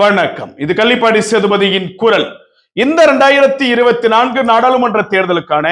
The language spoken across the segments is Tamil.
வணக்கம். இது கள்ளிப்பாடி சேதுபதியின் குரல். இந்த இரண்டாயிரத்தி இருபத்தி நான்கு நாடாளுமன்ற தேர்தலுக்கான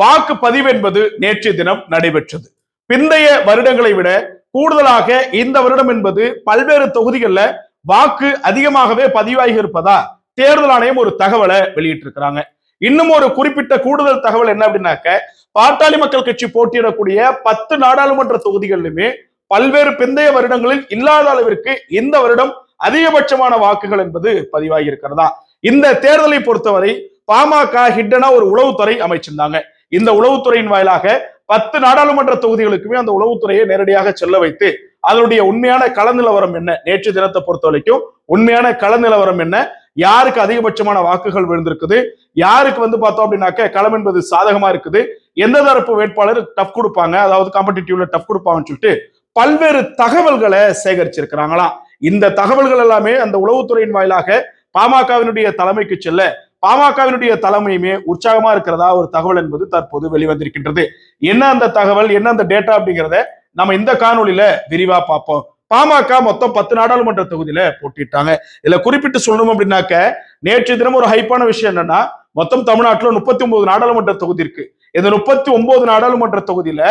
வாக்கு பதிவு என்பது நேற்றைய தினம் நடைபெற்றது. பிந்தைய வருடங்களை விட கூடுதலாக இந்த வருடம் என்பது பல்வேறு தொகுதிகளில் வாக்கு அதிகமாகவே பதிவாகி இருப்பதா தேர்தல் ஆணையம் ஒரு தகவலை வெளியிட்டிருக்கிறாங்க. இன்னும் ஒரு குறிப்பிட்ட கூடுதல் தகவல் என்ன அப்படின்னாக்க பாட்டாளி மக்கள் கட்சி போட்டியிடக்கூடிய பத்து நாடாளுமன்ற தொகுதிகளிலுமே பல்வேறு பிந்தைய வருடங்களில் இல்லாத அளவிற்கு இந்த வருடம் அதிகபட்சமான வாக்குகள் என்பது பதிவாகி இருக்கிறதா? இந்த தேர்தலை பொறுத்தவரை பாமக ஹிட்டனா ஒரு உளவுத்துறை அமைச்சிருந்தாங்க. இந்த உளவுத்துறையின் வாயிலாக பத்து நாடாளுமன்ற தொகுதிகளுக்குமே அந்த உளவுத்துறையை நேரடியாக செல்ல வைத்து அதனுடைய உண்மையான கள நிலவரம் என்ன? நேற்று தினத்தை பொறுத்த வரைக்கும் உண்மையான கள நிலவரம் என்ன? யாருக்கு அதிகபட்சமான வாக்குகள் விழுந்திருக்குது? யாருக்கு வந்து பார்த்தோம் அப்படின்னாக்க களம் என்பது சாதகமா இருக்குது. எந்த தரப்பு வேட்பாளர் டஃப் கொடுப்பாங்க? அதாவது காம்படிட்டிவ்ல டஃப் கொடுப்பாங்கன்னு சொல்லிட்டு பல்வேறு தகவல்களை சேகரிச்சிருக்கிறாங்களாம். இந்த தகவல்கள் எல்லாமே அந்த உளவுத்துறையின் வாயிலாக பாமகவினுடைய தலைமைக்கு செல்ல பாமகவினுடைய தலைமையுமே உற்சாகமா இருக்கிறதா ஒரு தகவல் என்பது தற்போது வெளிவந்திருக்கின்றது. என்ன அந்த தகவல் என்ன அந்த டேட்டா அப்படிங்கிறத நம்ம இந்த காணொலியில விரிவா பார்ப்போம். பாமக மொத்தம் பத்து நாடாளுமன்ற தொகுதியில போட்டிட்டாங்க இதுல குறிப்பிட்டு சொல்லணும் அப்படின்னாக்க நேற்று தினம் ஒரு ஹைப்பான விஷயம் என்னன்னா மொத்தம் தமிழ்நாட்டுல முப்பத்தி ஒன்பது நாடாளுமன்ற தொகுதி இருக்கு. இந்த முப்பத்தி ஒன்பது நாடாளுமன்ற தொகுதியில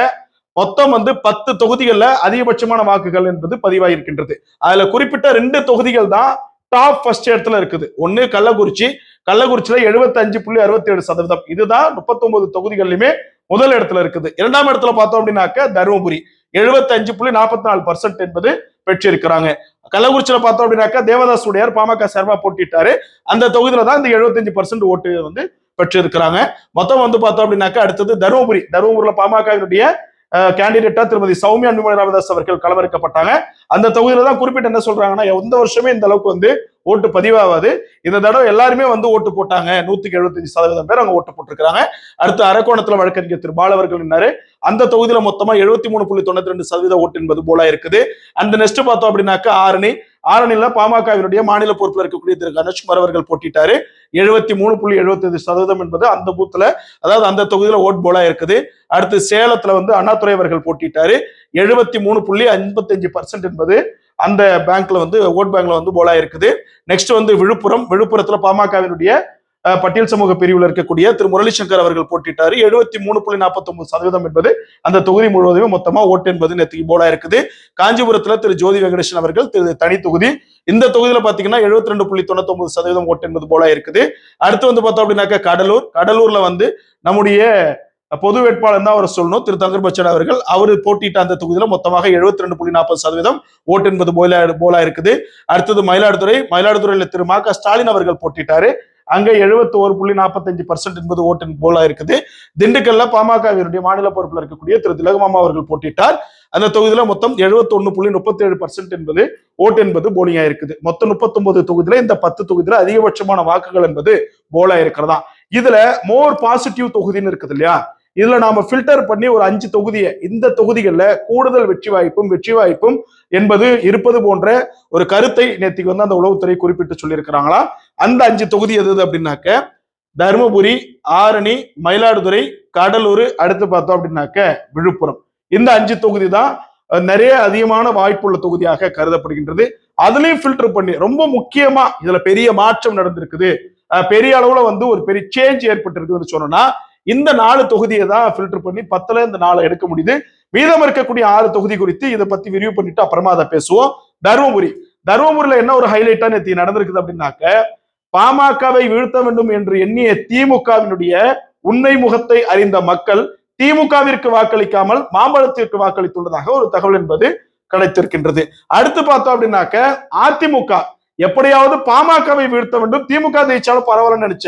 மொத்தம் வந்து பத்து தொகுதிகள்ல அதிகபட்சமான வாக்குகள் என்பது பதிவாயிருக்கின்றது. அதுல குறிப்பிட்ட ரெண்டு தொகுதிகள் தான் டாப் ஃபர்ஸ்ட் இடத்துல இருக்குது. ஒன்னு கள்ளக்குறிச்சி. கள்ளக்குறிச்சியில எழுபத்தஞ்சு புள்ளி அறுபத்தி ஏழு சதவீதம். இதுதான் முப்பத்தொன்பது தொகுதிகள்லையுமே முதல் இடத்துல இருக்குது. இரண்டாம் இடத்துல பார்த்தோம் அப்படின்னாக்க தருமபுரி. எழுபத்தஞ்சு புள்ளி நாற்பத்தி நாலு பர்சன்ட் என்பது பெற்றிருக்கிறாங்க. கள்ளக்குறிச்சியில பார்த்தோம் அப்படின்னாக்கா தேவதாஸ் உடையார் பாமக சார்பா போட்டிட்டாரு அந்த தொகுதியில தான் இந்த எழுபத்தஞ்சு பர்சன்ட் ஓட்டு வந்து பெற்றிருக்கிறாங்க. மொத்தம் வந்து பார்த்தோம் அப்படின்னாக்கா அடுத்தது தருமபுரி. தருமபுரியில பாமகவினுடைய கேண்டிடேட்டா திருமதி சௌமியா அன்புமணி ராமதாஸ் அவர்கள் களமிறக்கப்பட்டாங்க. அந்த தொகுதியில தான் குறிப்பிட்டு என்ன சொல்றாங்கன்னா எந்த வருஷமே இந்த அளவுக்கு வந்து ஓட்டு பதிவாகாது. இந்த தடவை எல்லாருமே வந்து ஓட்டு போட்டாங்க. நூத்துக்கு எழுபத்தஞ்சு சதவீதம் பேர் அங்க ஓட்டு போட்டிருக்காங்க அடுத்து அரக்கோணத்துல வழக்கறிஞர் திரு பாலவர்கள் நின்னாரு. அந்த தொகுதியில மொத்தமா எழுபத்தி மூணு புள்ளி தொண்ணூத்தி ரெண்டு சதவீத ஓட்டு என்பது போல இருக்குது. அந்த நெக்ஸ்ட் பார்த்தோம் அப்படின்னாக்கா ஆரணி ஆரணியில் பாமகவினுடைய மாநில பொறுப்பில் இருக்கக்கூடிய திரு கணேஷ்குமார் அவர்கள் போட்டிட்டாரு. எழுபத்தி மூணு புள்ளி எழுபத்தி ஐந்து சதவீதம் என்பது அந்த பூத்துல அதாவது அந்த தொகுதியில ஓட் போலா இருக்குது. அடுத்து சேலத்துல வந்து அண்ணாதுரை அவர்கள் போட்டிட்டாரு. எழுபத்தி மூணு புள்ளி ஐம்பத்தஞ்சு பர்சன்ட் என்பது அந்த பேங்க்ல வந்து ஓட் பேங்க்ல வந்து போலா இருக்குது. நெக்ஸ்ட் வந்து விழுப்புரம். விழுப்புரத்துல பாமகவினுடைய பட்டியல் சமூக பிரிவில் இருக்கக்கூடிய திரு முரளிசங்கர் அவர்கள் போட்டிட்டாரு எழுபத்தி மூணு புள்ளி நாற்பத்தி ஒன்பது சதவீதம் என்பது அந்த தொகுதி முழுவதுமே மொத்தமா ஓட்டு என்பது நேற்று போலா இருக்குது. காஞ்சிபுரத்துல திரு ஜோதி வெங்கடேசன் அவர்கள் திரு தனி தொகுதி. இந்த தொகுதியில பாத்தீங்கன்னா எழுபத்தி ரெண்டு புள்ளி தொண்ணூத்தி ஒன்பது சதவீதம் ஓட்டு என்பது போல இருக்குது. அடுத்து வந்து பார்த்தோம் அப்படின்னாக்கா கடலூர். கடலூர்ல வந்து நம்முடைய பொது வேட்பாளர் தான் அவர் சொல்லணும். திரு தங்கர் பச்சன் அவர்கள் அவர் போட்டிட்ட அந்த தொகுதியில மொத்தமாக எழுபத்தி ரெண்டு புள்ளி நாற்பது சதவீதம் ஓட்டு என்பது போல போலா இருக்குது. அடுத்தது மயிலாடுதுறை. மயிலாடுதுறையில திரு மா ஸ்டாலின் அவர்கள் போட்டிட்டாரு அங்க எழுபத்தி ஒரு புள்ளி நாற்பத்தஞ்சு பர்சன்ட் என்பது ஓட்டின் போலா இருக்குது. திண்டுக்கல்ல பாமகவினுடைய மாநில பொறுப்பில் இருக்கக்கூடிய திரு திலகமாமா அவர்கள் போட்டிட்டார் அந்த தொகுதியில மொத்தம் எழுபத்தி புள்ளி முப்பத்தி ஏழு பர்சன்ட் என்பது ஓட்டு என்பது போலியா இருக்குது. மொத்தம் முப்பத்தி ஒன்பது தொகுதியில இந்த பத்து தொகுதியில அதிகபட்சமான வாக்குகள் என்பது போலா இருக்கிறதா? இதுல மோர் பாசிட்டிவ் தொகுதின்னு இருக்குது இல்லையா? இதுல நாம ஃபில்டர் பண்ணி ஒரு அஞ்சு தொகுதியை இந்த தொகுதிகளில் கூடுதல் வெற்றி வாய்ப்பும் வெற்றி வாய்ப்பும் என்பது இருப்பது போன்ற ஒரு கருத்தை நேற்றுக்கு வந்து அந்த உளவுத்துறை குறிப்பிட்டு சொல்லியிருக்கிறாங்களா? அந்த அஞ்சு தொகுதி எது அப்படின்னாக்க தருமபுரி ஆரணி மயிலாடுதுறை கடலூர் அடுத்து பார்த்தோம் அப்படின்னாக்க விழுப்புரம். இந்த அஞ்சு தொகுதி தான் நிறைய அதிகமான வாய்ப்புள்ள தொகுதியாக கருதப்படுகின்றது. அதுலயும் ஃபில்டர் பண்ணி ரொம்ப முக்கியமா இதுல பெரிய மாற்றம் நடந்திருக்குது. பெரிய அளவுல வந்து ஒரு பெரிய சேஞ்ச் ஏற்பட்டிருக்குதுன்னு சொன்னோம்னா இந்த நாலு தொகுதியை தான் ஃபில்டர் பண்ணி பத்துல இந்த நாளை எடுக்க முடியுது. மீதம் இருக்கக்கூடிய ஆறு தொகுதி குறித்து இதை பத்தி விரிவு பண்ணிட்டு அப்புறமா அதை பேசுவோம். தருமபுரி. தருமபுரியில என்ன ஒரு ஹைலைட்டா நேற்று நடந்திருக்குது அப்படின்னாக்க பாமகவை வீழ்த்த வேண்டும் என்று எண்ணிய திமுகவினுடைய உண்மை முகத்தை அறிந்த மக்கள் திமுகவிற்கு வாக்களிக்காமல் மாம்பழத்திற்கு வாக்களித்துள்ளதாக ஒரு தகவல் என்பது கிடைத்திருக்கின்றது. அடுத்து பார்த்தோம் அப்படின்னாக்க அதிமுக. எப்படியாவது பாமகவை வீழ்த்த வேண்டும். திமுக ஜெயிச்சாலும் பரவாயில்ல நினைச்ச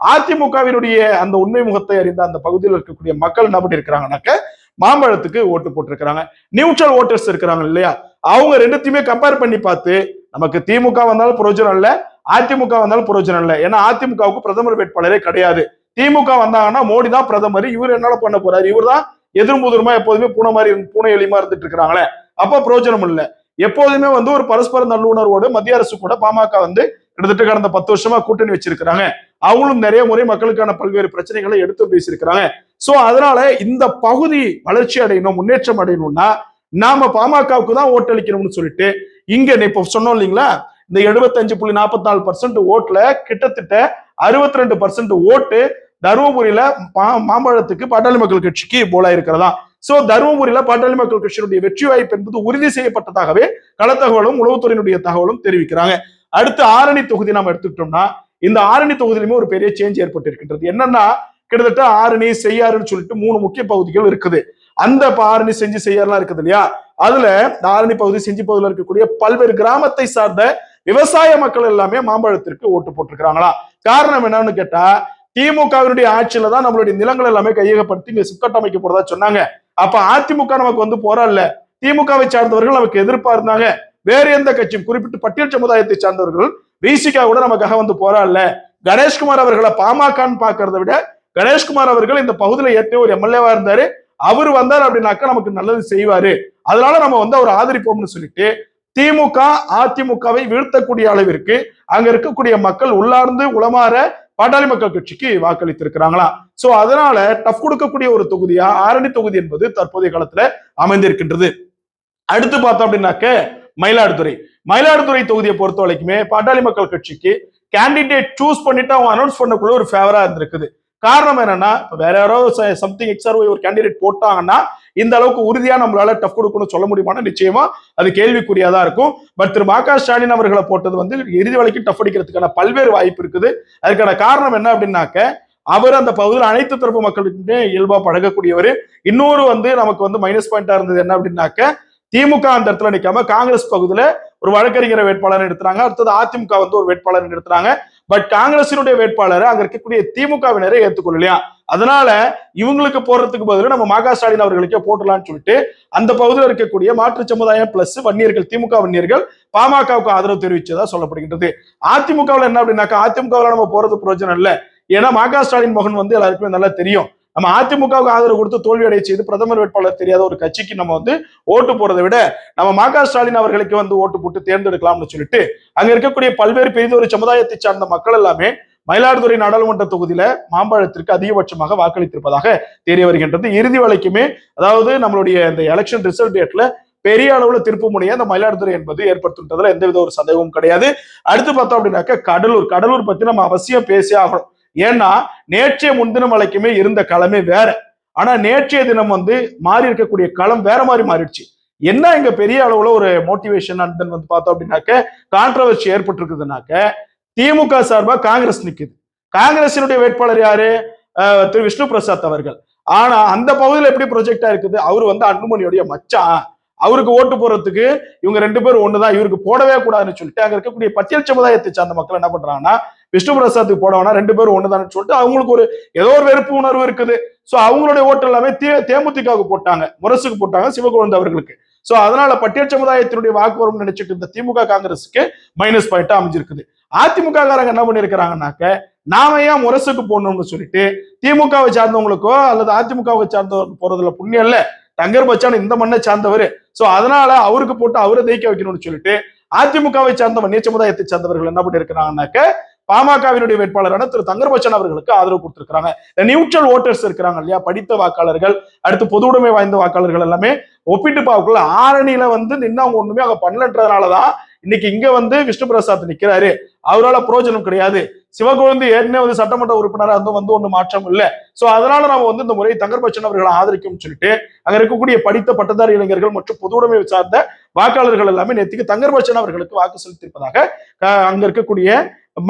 அதிமுகவினுடைய அந்த உண்மை முகத்தை அறிந்த அந்த பகுதியில் இருக்கக்கூடிய மக்கள் என்ன பண்ணிருக்கிறாங்கனாக்க மாம்பழத்துக்கு ஓட்டு போட்டிருக்கிறாங்க. நியூட்ரல் ஓட்டர்ஸ் இருக்கிறாங்க இல்லையா? அவங்க ரெண்டுத்தையுமே கம்பேர் பண்ணி பார்த்து நமக்கு திமுக வந்தாலும் பிரயோஜனம் இல்லை அதிமுக வந்தாலும் பிரயோஜனம் இல்லை. ஏன்னா அதிமுகவுக்கு பிரதமர் வேட்பாளரே கிடையாது. திமுக வந்தாங்கன்னா மோடி தான் பிரதமர். இவர் என்னால பண்ண போறாரு? இவர் தான் எதிர்முதிர்மா எப்போதுமே பூனை மாதிரி பூனை எளிமா இருந்துட்டு இருக்கிறாங்களே. அப்போ பிரயோஜனம் இல்லை. எப்போதுமே வந்து ஒரு பரஸ்பர நல்லுணர்வோடு மத்திய அரசு கூட பாமக வந்து கிட்டத்தட்ட கடந்த பத்து வருஷமா கூட்டணி வச்சிருக்கிறாங்க. அவங்களும் நிறைய முறை மக்களுக்கான பல்வேறு பிரச்சனைகளை எடுத்து பேசியிருக்கிறாங்க. சோ அதனால இந்த பகுதி வளர்ச்சி அடையணும் முன்னேற்றம் அடையணும்னா நாம பாமகவுக்கு தான் ஓட்டளிக்கணும்னு சொல்லிட்டு இங்க இப்ப சொன்னோம் இல்லைங்களா? இந்த எழுபத்தஞ்சு புள்ளி நாற்பத்தி நாலு பர்சன்ட் ஓட்டுல கிட்டத்தட்ட அறுபத்தி ரெண்டு பர்சன்ட் ஓட்டு தருமபுரியில மா- மாம்பழத்துக்கு பாட்டாளி மக்கள் கட்சிக்கு போலா இருக்கிறதா? சோ தருமபுரியில பாட்டாளி மக்கள் கட்சியினுடைய வெற்றி வாய்ப்பு என்பது உறுதி செய்யப்பட்டதாகவே களத்தகவலும் உளவுத்துறையினுடைய தகவலும் தெரிவிக்கிறாங்க. அடுத்து ஆரணி தொகுதி நம்ம எடுத்துக்கிட்டோம்னா இந்த ஆரணி தொகுதியிலுமே ஒரு பெரிய சேஞ்ச் ஏற்பட்டு இருக்கின்றது என்னன்னா கிட்டத்தட்ட ஆரணி செய்யாறுன்னு சொல்லிட்டு மூணு முக்கிய பகுதிகள் இருக்குது. அந்த ஆரணி செஞ்சு செய்யாறுலாம் இருக்குது இல்லையா? அதுல ஆரணி பகுதி செஞ்சு பகுதியில் இருக்கக்கூடிய பல்வேறு கிராமத்தை சார்ந்த விவசாய மக்கள் எல்லாமே மாம்பழத்திற்கு ஓட்டு போட்டிருக்கிறாங்களா? காரணம் என்னன்னு கேட்டா திமுகவினுடைய ஆட்சியில தான் நம்மளுடைய நிலங்கள் எல்லாமே கையகப்படுத்தி இங்க சிப்கட் அமைக்க போறதா சொன்னாங்க. அப்ப அதிமுக நமக்கு வந்து போராடல. திமுகவை சார்ந்தவர்கள் நமக்கு எதிர்ப்பா இருந்தாங்க. வேறு எந்த கட்சியும் குறிப்பிட்டு பட்டியல் சமுதாயத்தை சார்ந்தவர்கள் விசிகா கூட நமக்காக வந்து போராடல. கணேஷ்குமார் அவர்களை பாமகன்னு பாக்குறத விட கணேஷ்குமார் அவர்கள் இந்த பகுதியில ஏற்கனவே ஒரு எம்எல்ஏவா இருந்தாரு. அவர் வந்தார் அப்படின்னாக்கா நமக்கு நல்லது செய்வாரு. அதனால நம்ம வந்து அவர் ஆதரிப்போம்னு சொல்லிட்டு திமுக அதிமுகவை வீழ்த்தக்கூடிய அளவிற்கு அங்க இருக்கக்கூடிய மக்கள் உள்ளார்ந்து உளமாற பாட்டாளி மக்கள் கட்சிக்கு வாக்களித்திருக்கிறாங்களா? சோ அதனால டஃப் கொடுக்கக்கூடிய ஒரு தொகுதியா ஆரணி தொகுதி என்பது தற்போதைய காலத்துல அமைந்திருக்கின்றது. அடுத்து பார்த்தோம் அப்படின்னாக்க மயிலாடுதுறை. மயிலாடுதுறை தொகுதியை பொறுத்த வரைக்குமே பாட்டாளி மக்கள் கட்சிக்கு கேண்டிடேட் சூஸ் பண்ணிட்டு அவங்க அனௌன்ஸ் பண்ணக்குள்ள ஒரு ஃபேவரா இருந்திருக்குது. காரணம் என்னன்னா வேற யாரோ சம்திங் எக்ஸ்ஆர் ஒரு கேண்டிடேட் போட்டாங்கன்னா இந்த அளவுக்கு உறுதியா நம்மளால டஃப் கொடுக்கணும்னு சொல்ல முடியுமானா நிச்சயமா அது கேள்விக்குறியாதான் இருக்கும். பட் திரு மா ஸ்டாலின் அவர்களை போட்டது வந்து இறுதி வரைக்கும் டஃப் அடிக்கிறதுக்கான பல்வேறு வாய்ப்பு இருக்குது. அதுக்கான காரணம் என்ன அப்படின்னாக்க அவர் அந்த பகுதியில் அனைத்து தரப்பு மக்களுக்குமே இயல்பா பழகக்கூடியவர். இன்னொரு வந்து நமக்கு வந்து மைனஸ் பாயிண்டா இருந்தது என்ன அப்படின்னாக்க திமுக அந்த இடத்துல நிக்காம காங்கிரஸ் பகுதியில ஒரு வழக்கறிஞர் வேட்பாளர் நிறுத்துறாங்க அடுத்தது அதிமுக வந்து ஒரு வேட்பாளர் நிறுத்துறாங்க பட் காங்கிரசினுடைய வேட்பாளரை அங்க இருக்கக்கூடிய திமுகவினரை ஏத்துக்கொள்ளலையா? அதனால இவங்களுக்கு போடுறதுக்கு பதிலாக நம்ம மகா ஸ்டாலின் அவர்களுக்கே போட்டலாம்னு சொல்லிட்டு அந்த பகுதியில் இருக்கக்கூடிய மாற்று சமுதாயம் பிளஸ் வன்னியர்கள் திமுக வன்னியர்கள் பாமகவுக்கு ஆதரவு தெரிவிச்சதா சொல்லப்படுகின்றது. அதிமுகவில் என்ன அப்படின்னாக்கா அதிமுகவில் நம்ம போறது பிரயோஜனம் இல்லை. ஏன்னா மகா ஸ்டாலின் மோகன் வந்து எல்லாருக்குமே நல்லா தெரியும். நம்ம அதிமுகவுக்கு ஆதரவு கொடுத்து தோல்வியடைய செய்து பிரதமர் வேட்பாளர் தெரியாத ஒரு கட்சிக்கு நம்ம வந்து ஓட்டு போறதை விட நம்ம மக ஸ்டாலின் அவர்களுக்கு வந்து ஓட்டு போட்டு தேர்ந்தெடுக்கலாம்னு சொல்லிட்டு அங்க இருக்கக்கூடிய பல்வேறு பெரிதொரு சமுதாயத்தை சார்ந்த மக்கள் எல்லாமே மயிலாடுதுறை நாடாளுமன்ற தொகுதியில மாம்பழத்திற்கு அதிகபட்சமாக வாக்களித்திருப்பதாக தெரிய வருகின்றது. இறுதி வரைக்குமே அதாவது நம்மளுடைய இந்த எலெக்ஷன் ரிசல்ட் டேட்ல பெரிய அளவுல திருப்பு முனையை அந்த மயிலாடுதுறை என்பது ஏற்படுத்துன்றதுல எந்தவித ஒரு சந்தேகமும் கிடையாது. அடுத்து பார்த்தோம் அப்படின்னாக்க கடலூர். கடலூர் பத்தி நம்ம அவசியம் பேசி ஆகணும். ஏன்னா நேற்றைய முன்தினம் வரைக்குமே இருந்த களமே வேற. ஆனா நேற்றைய தினம் வந்து மாறி இருக்கக்கூடிய களம் வேற மாதிரி மாறிடுச்சு. என்ன இங்க பெரிய அளவுல ஒரு மோட்டிவேஷன் அண்ட் தென் வந்து பார்த்தோம் அப்படின்னாக்க கான்ட்ரவர்சி ஏற்பட்டிருக்குதுனாக்க திமுக சார்பா காங்கிரஸ் நிக்குது. காங்கிரசினுடைய வேட்பாளர் யாரு? அஹ் திரு விஷ்ணு பிரசாத் அவர்கள். ஆனா அந்த பகுதியில் எப்படி ப்ரொஜெக்டா இருக்குது? அவர் வந்து அன்புமணியுடைய மச்சான். அவருக்கு ஓட்டு போறதுக்கு இவங்க ரெண்டு பேரும் ஒண்ணுதான். இவருக்கு போடவே கூடாதுன்னு சொல்லிட்டு அங்க இருக்கக்கூடிய பட்டியல் சமுதாயத்தை சார்ந்த மக்கள் என்ன பண்றாங்கன்னா விஷ்ணு பிரசாத்துக்கு போட வேணா ரெண்டு பேரும் ஒண்ணுதான்னு சொல்லிட்டு அவங்களுக்கு ஒரு ஏதோ ஒரு வெறுப்பு உணர்வு இருக்குது. சோ அவங்களுடைய ஓட்டு எல்லாமே தே தேமுதிகவுக்கு போட்டாங்க. முரசுக்கு போட்டாங்க சிவகுழந்தை அவர்களுக்கு. சோ அதனால பட்டியல் சமுதாயத்தினுடைய வாக்கு நினைச்சிட்டு இருந்த திமுக காங்கிரஸுக்கு மைனஸ் பாயிண்டா அமைஞ்சிருக்குது. அதிமுக காரங்க என்ன பண்ணிருக்கிறாங்கன்னாக்க நாம ஏன் முரசுக்கு போடணும்னு சொல்லிட்டு திமுகவை சார்ந்தவங்களுக்கோ அல்லது அதிமுகவை சார்ந்தவருக்கு போறதுல புண்ணியம் இல்ல. தங்கர் பச்சான் இந்த மண்ணை சார்ந்தவர். சோ அதனால அவருக்கு போட்டு அவரை ஜெயிக்க வைக்கணும்னு சொல்லிட்டு அதிமுகவை சார்ந்த வன்னிய சமுதாயத்தை சார்ந்தவர்கள் என்ன பண்ணிருக்கிறாங்கன்னாக்க பாமகவினுடைய வேட்பாளரான திரு தங்கர்பச்சன் அவர்களுக்கு ஆதரவு கொடுத்திருக்கிறாங்க. இந்த நியூட்ரல் ஓட்டர்ஸ் இருக்கிறாங்க இல்லையா? படித்த வாக்காளர்கள் அடுத்து பொது உடைமை வாய்ந்த வாக்காளர்கள் எல்லாமே ஒப்பிட்டு பார்க்கல ஆரணியில வந்து நின்று அவங்க ஒண்ணுமே அவங்க பண்ணலன்றதுனாலதான் இன்னைக்கு இங்க வந்து விஷ்ணு பிரசாத் நிக்கிறாரு. அவரால் பிரயோஜனம் கிடையாது. சிவகுழந்தை ஏற்கனவே வந்து சட்டமன்ற உறுப்பினராக இருந்தும் வந்து ஒன்றும் மாற்றம் இல்லை. ஸோ அதனால நம்ம வந்து இந்த முறை தங்கர்பச்சன் அவர்களை ஆதரிக்கும் சொல்லிட்டு அங்க இருக்கக்கூடிய படித்த பட்டதாரி இளைஞர்கள் மற்றும் பொது உடைமை சார்ந்த வாக்காளர்கள் எல்லாமே நேற்றுக்கு தங்கர்பச்சன் அவர்களுக்கு வாக்கு செலுத்தியிருப்பதாக அங்கே அங்க இருக்கக்கூடிய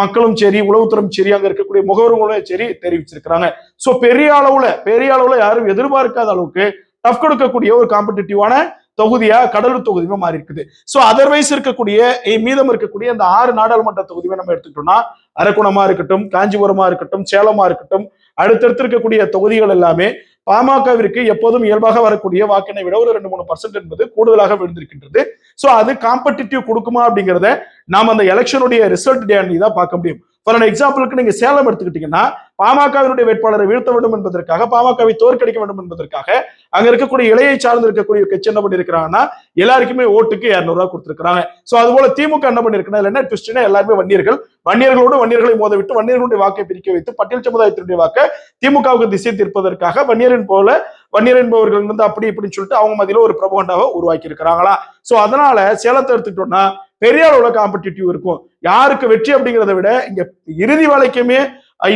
மக்களும் சரி உளவுத்துறையும் சரி அங்க இருக்கக்கூடிய முகவர்களும் சரி தெரிவிச்சிருக்கிறாங்க. சோ பெரிய அளவுல பெரிய அளவுல யாரும் எதிர்பார்க்காத அளவுக்கு டஃப் கொடுக்கக்கூடிய ஒரு காம்படிட்டிவான தொகுதியா கடலூர் தொகுதியுமே மாறி இருக்குது சோ அதர்வைஸ் இருக்கக்கூடிய மீதம் இருக்கக்கூடிய அந்த ஆறு நாடாளுமன்ற தொகுதியுமே நம்ம எடுத்துக்கிட்டோம்னா அரக்குணமா இருக்கட்டும் காஞ்சிபுரமா இருக்கட்டும் சேலமா இருக்கட்டும் அடுத்தடுத்து இருக்கக்கூடிய தொகுதிகள் எல்லாமே பாமகவிற்கு எப்போதும் இயல்பாக வரக்கூடிய வாக்கினை விட ஒரு ரெண்டு மூணு பர்சன்ட் என்பது கூடுதலாக விழுந்திருக்கின்றது. சோ அது காம்படிட்டிவ் கொடுக்குமா அப்படிங்கிறத நாம அந்த எலெக்ஷனுடைய ரிசல்ட் டே அன்னைக்கு தான் பார்க்க முடியும். ஃபார் எக்ஸாம்பிளுக்கு நீங்க சேலம் எடுத்துக்கிட்டீங்கன்னா பாமகவினுடைய வேட்பாளரை வீழ்த்த வேண்டும் என்பதற்காக பாமகவை தோற்கடிக்க வேண்டும் என்பதற்காக அங்க இருக்கக்கூடிய இளையை சார்ந்து இருக்கக்கூடிய கட்சி என்ன பண்ணிருக்கிறாங்கன்னா எல்லாருக்குமே ஓட்டுக்கு இரநூறுவா கொடுத்துருக்காங்க சோ அது போல திமுக என்ன பண்ணிருக்கா என்ன ட்விஸ்ட்னா எல்லாருமே வன்னியர்கள். வன்னியர்களோடு வன்னியர்களை மோத விட்டு வன்னியர்களுடைய வாக்கை பிரிக்க வைத்து பட்டியல் சமுதாயத்தினுடைய வாக்கை திமுகவுக்கு திசை தீர்ப்பதற்காக வன்னியரின் போல வன்னியர் என்பவர்கள் வந்து அப்படி இப்படின்னு சொல்லிட்டு அவங்க மதியில ஒரு பிரபகண்டாவை உருவாக்கி இருக்கிறாங்களா சோ அதனால சேலத்தை எடுத்துக்கிட்டோம்னா பெரிய அளவுல காம்படிட்டிவ் இருக்கும். யாருக்கு வெற்றி அப்படிங்கிறத விட இங்க இறுதி வரைக்குமே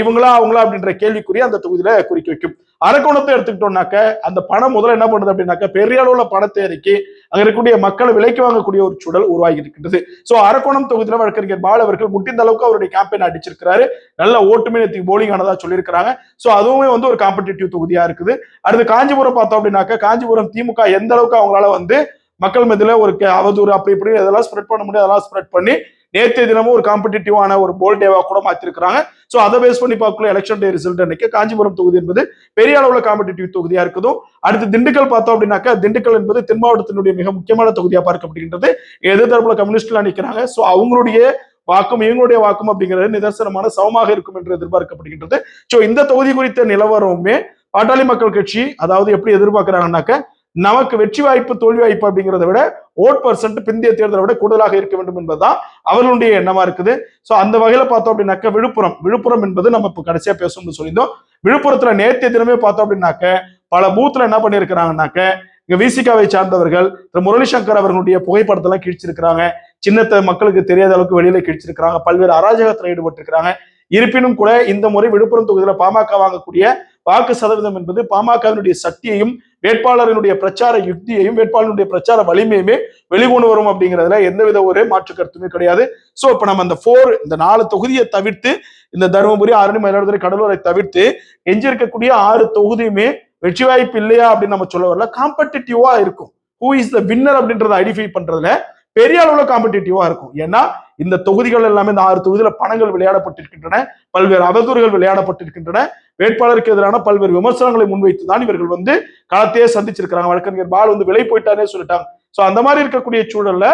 இவங்களா அவங்களா அப்படின்ற கேள்விக்குறி அந்த தொகுதியில குறிக்க வைக்கும். அரக்கோணத்தை எடுத்துக்கிட்டோம்னாக்க அந்த பணம் முதல்ல என்ன பண்ணுது அப்படின்னாக்க பெரிய அளவுல பணத்தை இறக்கி அங்க இருக்கக்கூடிய மக்களை விலைக்கு வாங்கக்கூடிய ஒரு சூழல் உருவாகி இருக்கின்றது சோ அரக்கோணம் தொகுதியில வழக்கறிஞர் பால் அவர்கள் முட்டிந்த அளவுக்கு அவருடைய கேம்பெயின் அடிச்சிருக்கிறாரு. நல்ல ஓட்டுமே நேற்று போலிங் ஆனதா சொல்லியிருக்கிறாங்க. சோ அதுவுமே வந்து ஒரு காம்படிட்டிவ் தொகுதியா இருக்குது. அடுத்து காஞ்சிபுரம் பார்த்தோம் அப்படின்னாக்க காஞ்சிபுரம் திமுக எந்த அளவுக்கு அவங்களால வந்து மக்கள் மத்தியில ஒரு கே- அவதூறு அப்படி இப்படி அதெல்லாம் ஸ்ப்ரெட் பண்ண முடியும் அதெல்லாம் ஸ்ப்ரெட் பண்ணி நேற்றைய தினமும் ஒரு காம்படிட்டிவான ஒரு போல் டேவா கூட மாற்றிருக்கிறாங்க ஸோ அதை பேஸ் பண்ணி பார்க்கல எலெக்ஷன் டே ரிசல்ட் அன்னைக்கு காஞ்சிபுரம் தொகுதி என்பது பெரிய அளவுல காம்படிட்டிவ் தொகுதியா இருக்குதும். அடுத்து திண்டுக்கல் பார்த்தோம் அப்படின்னாக்கா திண்டுக்கல் என்பது தென் மாவட்டத்தினுடைய மிக முக்கியமான தொகுதியா பார்க்கப்படுகின்றது எதிர்த்தரப்புல கம்யூனிஸ்ட்லாம் நிற்கிறாங்க ஸோ அவங்களுடைய வாக்கும் இவங்களுடைய வாக்கும் அப்படிங்கிறது நிதர்சனமான சமமாக இருக்கும் என்று எதிர்பார்க்கப்படுகின்றது. ஸோ இந்த தொகுதி குறித்த நிலவரமுமே பாட்டாளி மக்கள் கட்சி அதாவது எப்படி எதிர்பார்க்கிறாங்கன்னாக்க நமக்கு வெற்றி வாய்ப்பு தோல்வி வாய்ப்பு அப்படிங்கிறத விட ஓட் பர்சன்ட் பிந்தைய தேர்தலை விட கூடுதலாக இருக்க வேண்டும் என்பதுதான் அவர்களுடைய எண்ணமா இருக்குது. சோ அந்த வகையில பார்த்தோம் அப்படின்னாக்க விழுப்புரம். விழுப்புரம் என்பது நம்ம இப்ப கடைசியா பேசணும்னு சொல்லியிருந்தோம். விழுப்புரத்துல நேற்றைய தினமே பார்த்தோம் அப்படின்னாக்க பல பூத்துல என்ன பண்ணிருக்கிறாங்கன்னாக்க இங்க விசிகாவை சார்ந்தவர்கள் திரு முரளி சங்கர் அவர்களுடைய புகைப்படத்தெல்லாம் கிழிச்சிருக்கிறாங்க. சின்னத்தை மக்களுக்கு தெரியாத அளவுக்கு வெளியில கிழிச்சிருக்கிறாங்க. பல்வேறு அராஜகத்தில் ஈடுபட்டிருக்கிறாங்க. இருப்பினும் கூட இந்த முறை விழுப்புரம் தொகுதியில பாமக வாங்கக்கூடிய வாக்கு சதவீதம் என்பது பாமகவினுடைய சக்தியையும் வேட்பாளரினுடைய பிரச்சார யுக்தியையும் வேட்பாளருடைய பிரச்சார வலிமையுமே வெளிக்கொண்டு வரும் அப்படிங்கிறதுல எந்தவித ஒரு மாற்று கருத்துமே கிடையாது. சோ இப்ப நம்ம அந்த போர் இந்த நாலு தொகுதியை தவிர்த்து இந்த தருமபுரி ஆரணி மயிலாடுதுறை கடலூரை தவிர்த்து எஞ்சிருக்கக்கூடிய ஆறு தொகுதியுமே வெற்றி வாய்ப்பு இல்லையா அப்படின்னு நம்ம சொல்ல வரல. காம்படிட்டிவா இருக்கும். ஹூ இஸ் த வின்னர் அப்படின்றத ஐடென்டிஃபை பண்றதுல பெரிய அளவுல காம்படிட்டிவா இருக்கும். ஏன்னா இந்த தொகுதிகள் எல்லாமே இந்த ஆறு தொகுதியில பணங்கள் விளையாடப்பட்டிருக்கின்றன பல்வேறு அவதூறுகள் விளையாடப்பட்டிருக்கின்றன. வேட்பாளருக்கு எதிரான பல்வேறு விமர்சனங்களை முன்வைத்து தான் இவர்கள் வந்து களத்தையே சந்திச்சிருக்கிறாங்க. வழக்கறிஞர் பால் வந்து விலை போயிட்டானே சொல்லிட்டாங்க. சோ அந்த மாதிரி இருக்கக்கூடிய சூழல்ல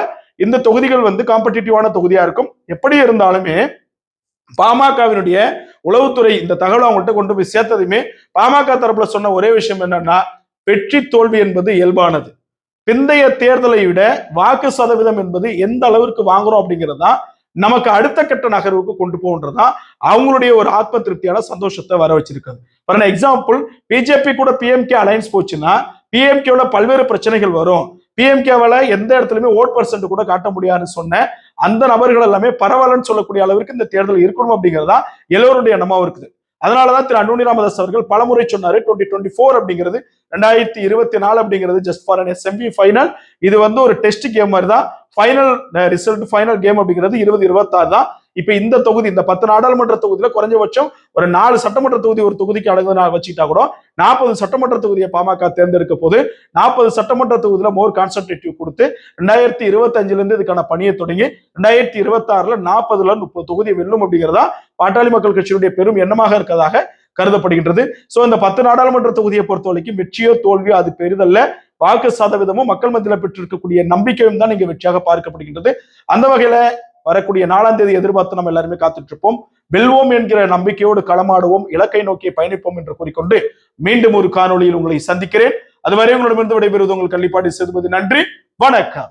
இந்த தொகுதிகள் வந்து காம்படிட்டிவான தொகுதியா இருக்கும். எப்படி இருந்தாலுமே பாமகவினுடைய உளவுத்துறை இந்த தகவலை அவங்கள்ட்ட கொண்டு போய் சேர்த்ததுமே பாமக தரப்புல சொன்ன ஒரே விஷயம் என்னன்னா வெற்றி தோல்வி என்பது இயல்பானது. பிந்தைய தேர்தலை விட வாக்கு சதவீதம் என்பது எந்த அளவிற்கு வாங்குறோம் அப்படிங்கிறது தான் நமக்கு அடுத்த கட்ட நகர்வுக்கு கொண்டு போகுன்றதுதான் அவங்களுடைய ஒரு ஆத்ம திருப்தியான சந்தோஷத்தை வர வச்சிருக்காது ஃபார் எக்ஸாம்பிள் பிஜேபி கூட பிஎம்கே அலைன்ஸ் போச்சுன்னா பிஎம்கேல பல்வேறு பிரச்சனைகள் வரும். பிஎம்கேவால எந்த இடத்துலயுமே ஓட் பர்சன்ட் கூட காட்ட முடியாதுன்னு சொன்ன அந்த நபர்கள் எல்லாமே பரவாயில்லன்னு சொல்லக்கூடிய அளவிற்கு இந்த தேர்தல் இருக்கணும் அப்படிங்கிறது தான் எல்லோருடைய எண்ணமாவும் இருக்குது. அதனாலதான் திரு அன்புமணி ராமதாஸ் அவர்கள் பலமுறை சொன்னாரு டுவெண்ட்டி டுவெண்ட்டி ஃபோர் அப்படிங்கிறது ரெண்டாயிரத்தி இருபத்தி நாலு அப்படிங்கிறது just for an semi final இது வந்து ஒரு டெஸ்ட் கேம் மாதிரி தான் ஃபைனல் ரிசல்ட் ஃபைனல் கேம் அப்படிங்கிறது இருபது இருபத்தாறு தான். இப்ப இந்த தொகுதி இந்த பத்து நாடாளுமன்ற தொகுதியில குறைஞ்சபட்சம் ஒரு நாலு சட்டமன்ற தொகுதி ஒரு தொகுதிக்கு அடங்கு வச்சுக்கிட்டா கூட நாற்பது சட்டமன்ற தொகுதியை பாமக தேர்ந்தெடுக்க போது நாற்பது சட்டமன்ற தொகுதியில மோர் கான்சன்ட்ரேட்டிவ் கொடுத்து ரெண்டாயிரத்தி இருபத்தஞ்சுல இருந்து இதுக்கான பணியை தொடங்கி ரெண்டாயிரத்தி இருபத்தி ஆறுல நாற்பதுல முப்பது தொகுதியை வெல்லும் அப்படிங்கிறதா பாட்டாளி மக்கள் கட்சியுடைய பெரும் எண்ணமாக இருக்கதாக கருதப்படுகின்றது. சோ இந்த பத்து நாடாளுமன்ற தொகுதியை பொறுத்த வரைக்கும் வெற்றியோ தோல்வியோ அது பெரிதல்ல. வாக்கு சதவீதமும் மக்கள் மத்தியில் பெற்றிருக்கக்கூடிய நம்பிக்கையும் தான் இங்க வெற்றியாக பார்க்கப்படுகின்றது. அந்த வகையில வரக்கூடிய நாலாம் தேதி எதிர்பார்த்து நம்ம எல்லாருமே காத்துட்டு இருப்போம் வெல்வோம் என்கிற நம்பிக்கையோடு களமாடுவோம். இலக்கை நோக்கி பயணிப்போம் என்று கூறிக்கொண்டு மீண்டும் ஒரு காணொளியில் உங்களை சந்திக்கிறேன். அதுவரை உங்களிடமிருந்து விடைபெறுவது உங்கள் கள்ளிப்பாடி சேதுபதி. நன்றி. வணக்கம்.